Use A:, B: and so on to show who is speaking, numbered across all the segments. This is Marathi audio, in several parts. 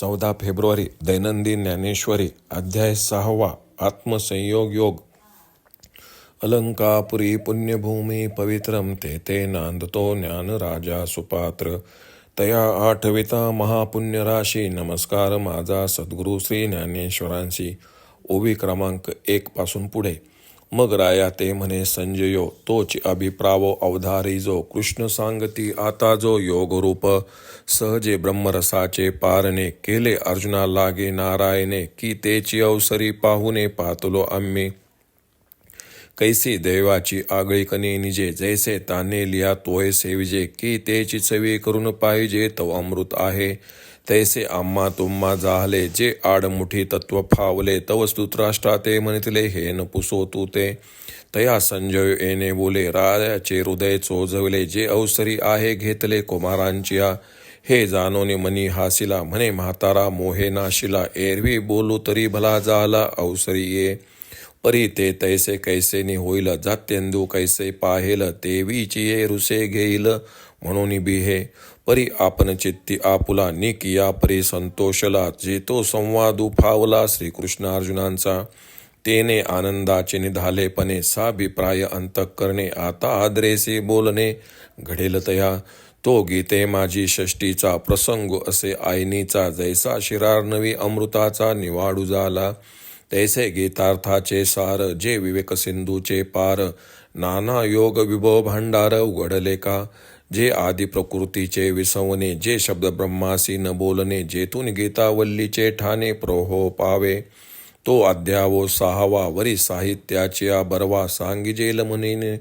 A: चौदा फेब्रुवारी दैनंदिन ज्ञानेश्वरी अध्याय सहावा आत्मसंयोग योग. अलंकापुरी पुण्यभूमी पवित्रम ते ते नांदतो ज्ञान राजा सुपात्र. तया आठविता महापुण्यराशी नमस्कार माझा सद्गुरू श्री ज्ञानेश्वरांशी. ओवी क्रमांक एक पासून पुढे. मग राया ते म्हणे संजयो तोच अभिप्रावो अवधारी जो कृष्ण सांगती आता जो योगरूप सहजे ब्रह्मरसाचे पारणे केले अर्जुना लागे नारायणे की तेची अवसरी पाहुणे पातलो आम्ही. कैसी देवाची आगळी कने निजे जैसे ताने लिया तोय सेविजे की तेची चवी करून पाहिजे तो अमृत आहे. तैसे आम्हा तुम्हा जाहले जे आडमुठी तत्व फावले तवस्तुत्राष्टा ते म्हणितले हे न पुसो तू ते. तया संजय येणे बोले रायाचे हृदय चोजवले जे अवसरी आहे घेतले कुमारांचिया. हे जानोने मनी हासिला म्हणे म्हातारा मोहे नाशिला एरवी बोलू तरी भला झाला अवसरी ये. परी ते तैसे कैसेनी होईल जात्यंदू कैसे पाहेल तेवीची ये रुसे घेईल म्हणून बिहे परी आपण चित्ती आपुला निक या परी संतोषला जे तो संवादू फावला श्रीकृष्ण अर्जुनांचा. तेने आनंदाचे निधालेपणे साभिप्राय अंतःकरणे आता आद्रेसे बोलणे घडेल तया. तो गीते माझी षष्टीचा प्रसंग असे आयनीचा जैसा शिरार नवी अमृताचा निवाडू झाला. तैसे गीतार्थाचे सार जे विवेक सिंधूचे पार. नाना योग विभव भांडार उघडले का? जे आदी प्रकृतीचे विसवणे जे शब्द ब्रह्मासी न बोलणे जेथून गीतावल्लीचे ठाणे प्रोहो पावे. तो अध्यावो सहावा वरी साहित्याच्या बरवा सांगिजेल मुनीने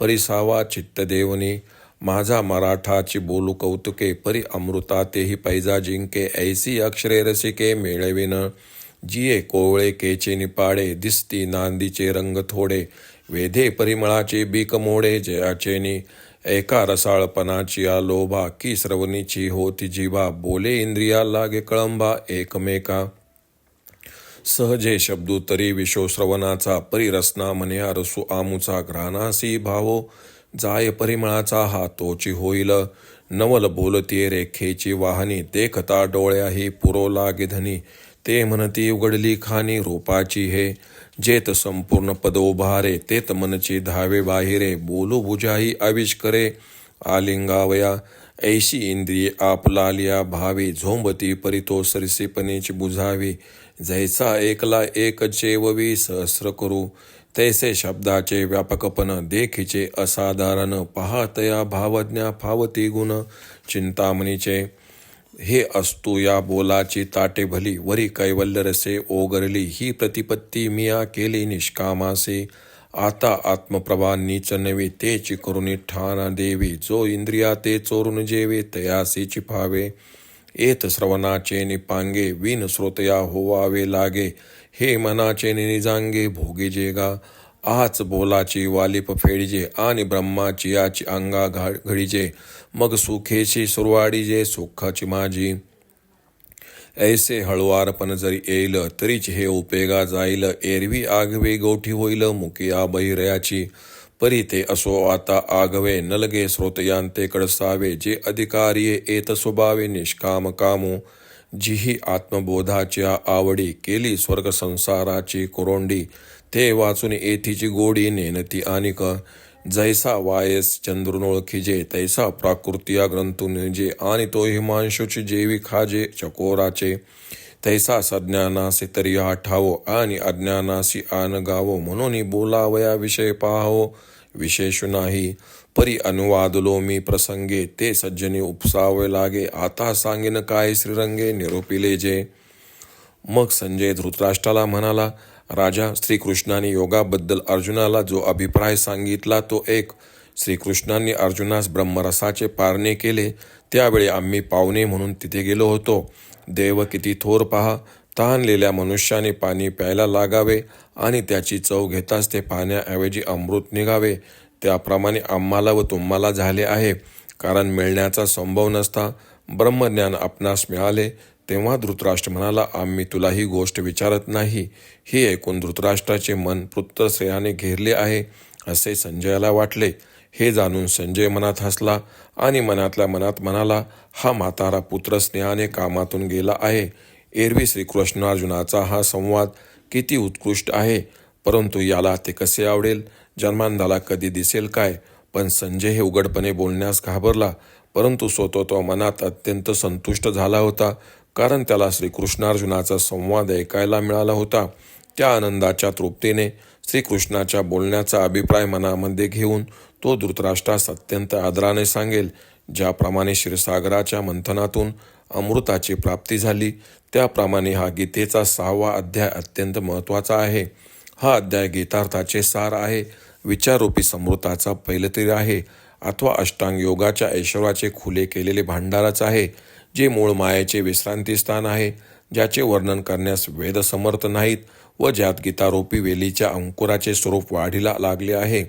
A: परिसावा चित्तदेवनी माझा मराठाची बोलू कौतुके परी अमृता तेही पैजा जिंके ऐसी अक्षरे रसिके मेळविन. जिये कोवळे केचे निपाडे दिसती नांदीचे रंग थोडे वेधे परिमळाचे बीक मोडे जयाचेनी एका रसाळपणाची लोभा की श्रवणीची होती जीवा बोले इंद्रिया लागे कळंबा एकमेका. सहजे शब्दू तरी विश्वश्रवणाचा परिरसना म्हणे रसू आमुचा घ्राणासी भावो जाय परिमळाचा हा तोची होईल. नवल बोलतीये रेखेची वाहनी देखता डोळ्याही पुरो लागे धनी. ते म्हणती उघडली खानी रूपाची हे. जेत संपूर्ण पद उभारे तेत मनची धावे बाहिरे. बोलू बुजाही आविष्करे. आलिंगावया ऐशी इंद्रिये आपलालिया भावी. झोंबती परितो सरसीपणेची बुझावी. जैसा एकला एक चेववी सहस्र करू. तैसे शब्दाचे व्यापकपण देखीचे असाधारण. पहातया भावज्ञा फावती गुण. चिंतामणीचे हे असतो या बोलाची ताटे भली वरी कैवल्य रसे ओगरली ही प्रतिपत्ती मिया केली निष्कामासे. आता आत्मप्रभा नीच नवे तेची करुणी ठाणा देवी. जो इंद्रिया ते चोरून जेवे तयासी चिफावे एत श्रवणाचे निपांगे विन श्रोतया होवावे लागे. हे मनाचे निजांगे भोगे जेगा. आच बोलाची वालिप फेडीजे आणि ब्रह्माची याची अंगा घा घडीजे. मग सुखेची सुरवाडीजे सुखाची माझी. ऐसे हळुवारपण जरी येईल तरीच हे उपेगा जाईल. एरवी आगवे गोठी होईल मुकिया बहिरयाची. परी ते असो आता आगवे नलगे श्रोतयांते कडसावे जे अधिकारी येत स्वभावे निष्काम कामो. जिही आत्मबोधाच्या आवडी केली स्वर्ग संसाराची कोरोंडी. ते वाचून येथीची गोडी नेनती आणिक जैसा वायस चंद्रुन खिजे तैसा प्राकृतिया ग्रंथून निजे आणि तो हिमांशुची जेवी खाजे चकोराचे. तैसा सज्ञानासी तरी आठावो आणि अज्ञानासी आन गावो म्हणून बोलावया विषय पाहावो विशेष नाही परी अनुवादलो मी प्रसंगे ते सज्जनी उपसावे लागे आता सांगेन काय श्रीरंगे निरोपिले जे मग संजय धृतराष्ट्राला म्हणाला राजा श्रीकृष्णाने योगाबद्दल अर्जुनाला जो अभिप्राय सांगितला तो एक श्रीकृष्णांनी अर्जुनास ब्रह्मरसाचे पारणे केले त्यावेळी आम्ही पाहुणे म्हणून तिथे गेलो होतो. देव किती थोर पहा तहानलेल्या मनुष्याने पाणी प्यायला लागावे आणि त्याची चव घेताच ते पाण्याऐवजी अमृत निघावे. त्याप्रमाणे आम्हाला व तुम्हाला झाले आहे. कारण मिळण्याचा संभव नसता. ब्रह्मज्ञान आपणास मिळाले तेव्हा धृतराष्ट्र म्हणाला आम्ही तुला ही गोष्ट विचारत नाही. हे ऐकून धृतराष्ट्राचे मन पुत्रश्रेयाने घेरले आहे असे संजयाला वाटले. हे जाणून संजय मनात हसला आणि मनातल्या मनात म्हणाला हा म्हातारा पुत्र स्नेहाने कामातून गेला आहे. एरवी श्रीकृष्णार्जुनाचा हा संवाद किती उत्कृष्ट आहे. परंतु याला ते कसे आवडेल? जन्मांधाला कधी दिसेल काय पण संजय हे उघडपणे बोलण्यास घाबरला. परंतु स्वतः तो मनात अत्यंत संतुष्ट झाला होता. कारण त्याला श्रीकृष्णार्जुनाचा संवाद ऐकायला मिळाला होता. त्या आनंदाच्या तृप्तीने श्रीकृष्णाच्या बोलण्याचा अभिप्राय मनामध्ये घेऊन तो धृतराष्ट्रास अत्यंत आदराने सांगेल. ज्याप्रमाणे क्षीरसागराच्या मंथनातून अमृताची प्राप्ती झाली त्याप्रमाणे हा गीतेचा सहावा अध्याय अत्यंत महत्त्वाचा आहे. हा अध्याय गीतार्थाचे सार आहे. विचाररूपी समृद्धाचा पैलतीर आहे. अथवा अष्टांग योगाच्या ऐश्वराचे खुले केलेले भांडारच आहे. जे मूळ मायेचे विश्रांतीस्थान आहे ज्याचे वर्णन करण्यास वेद समर्थ नाहीत व ज्यात गीतारोपी वेलीच्या अंकुराचे स्वरूप वाढीला लागले आहे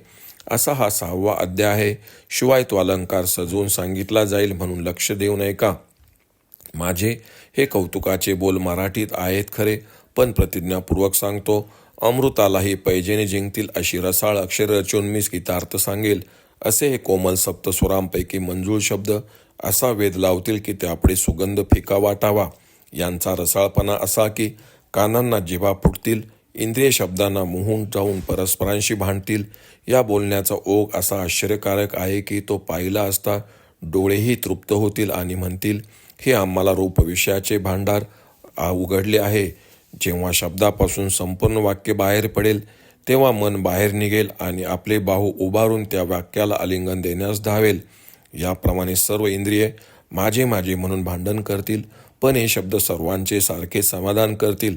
A: असा हा सहावा अध्याय आहे. शिवाय तो अलंकार सजवून सांगितला जाईल म्हणून लक्ष देऊ नये का? माझे हे कौतुकाचे बोल मराठीत आहेत खरे पण प्रतिज्ञापूर्वक सांगतो अमृतालाही पैजेने जिंकतील अशी रसाळ अक्षर रचून मी गीतार्थ सांगेल असे हे कोमल सप्तस्वरांपैकी मंजूळ शब्द असा वेध लावतील की त्यापुढे सुगंध फिका वाटावा. यांचा रसाळपणा असा की कानांना जिभा फुटतील इंद्रिय शब्दांना मोहून जाऊन परस्परांशी भांडतील. या बोलण्याचा ओघ असा आश्चर्यकारक आहे की तो पाहिला असता डोळेही तृप्त होतील आणि म्हणतील हे आम्हाला रूपविषयाचे भांडार उघडले आहे. जेव्हा शब्दापासून संपूर्ण वाक्य बाहेर पडेल तेव्हा मन बाहेर निघेल आणि आपले बाहू उभारून त्या वाक्याला आलिंगन देण्यास धावेल. याप्रमाणे सर्व इंद्रिये माझे माझे म्हणून भांडण करतील पण हे शब्द सर्वांचे सारखे समाधान करतील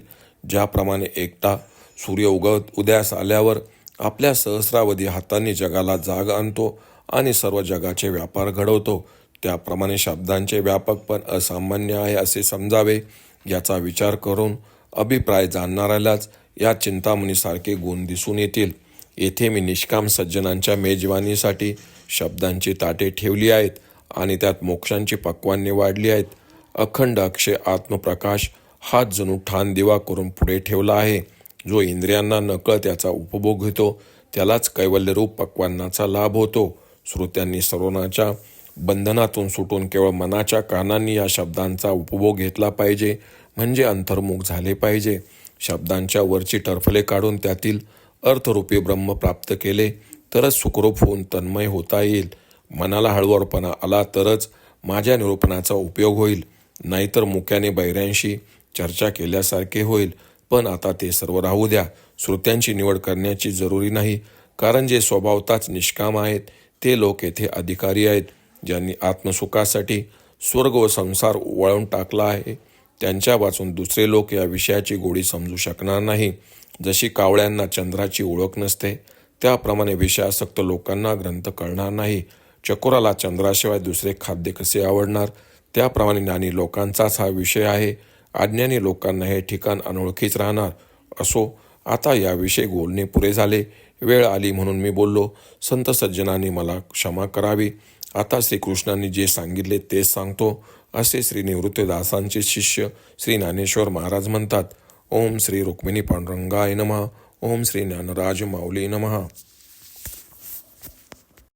A: ज्याप्रमाणे एकटा सूर्य उगवत उदयास आल्यावर आपल्या सहस्रावधी हातांनी जगाला जाग आणतो आणि सर्व जगाचे व्यापार घडवतो. त्याप्रमाणे शब्दांचे व्यापक पण असामान्य आहे असे समजावे याचा विचार करून अभिप्राय जाणणाऱ्यालाच या चिंतामणीसारखे गुण दिसून येतील. येथे मी निष्काम सज्जनांच्या मेजवानीसाठी शब्दांची ताटे ठेवली आहेत आणि त्यात मोक्षांची पक्वान्ने वाढली आहेत. अखंड अक्षय आत्मप्रकाश हा जणू ठाण दिवा करून पुढे ठेवला आहे. जो इंद्रियांना नकळत त्याचा उपभोग घेतो त्यालाच कैवल्यरूप पक्वांनाचा लाभ होतो. श्रोत्यांनी सर्वनाच्या बंधनातून सुटून केवळ मनाच्या कानांनी या शब्दांचा उपभोग घेतला पाहिजे म्हणजे अंतर्मुख झाले पाहिजे. शब्दांच्या वरची टरफले काढून त्यातील अर्थरूपी ब्रह्म प्राप्त केले. तरच सुखरूप होऊन तन्मय होता येईल. मनाला हळूवारपणा आला तरच माझ्या निरूपणाचा उपयोग होईल. नाहीतर मुक्याने बैऱ्यांशी चर्चा केल्यासारखे होईल. पण आता ते सर्व राहू द्या. श्रोत्यांची निवड करण्याची जरुरी नाही. कारण जे स्वभावताच निष्काम आहेत ते लोक येथे अधिकारी आहेत ज्यांनी आत्मसुखासाठी स्वर्ग व संसार वळवून टाकला आहे. त्यांच्या वाचून दुसरे लोक या विषयाची गोडी समजू शकणार नाही. जशी कावळ्यांना चंद्राची ओळख नसते त्याप्रमाणे विषयासक्त लोकांना ग्रंथ कळणार नाही. चकोराला चंद्राशिवाय दुसरे खाद्य कसे आवडणार? त्याप्रमाणे ज्ञानी लोकांचाच हा विषय आहे. अज्ञानी लोकांना हे ठिकाण अनोळखीच राहणार. असो आता याविषयी बोलणे पुरे झाले. वेळ आली म्हणून मी बोललो. संत सज्जनांनी मला क्षमा करावी. आता श्रीकृष्णांनी जे सांगितले तेच सांगतो. असे श्री निवृत्तदासांचे शिष्य श्री ज्ञानेश्वर महाराज म्हणतात. ओम श्री रुक्मिणी पांडुरंगाय नमः. ओम श्री ज्ञानराज माऊली नमः.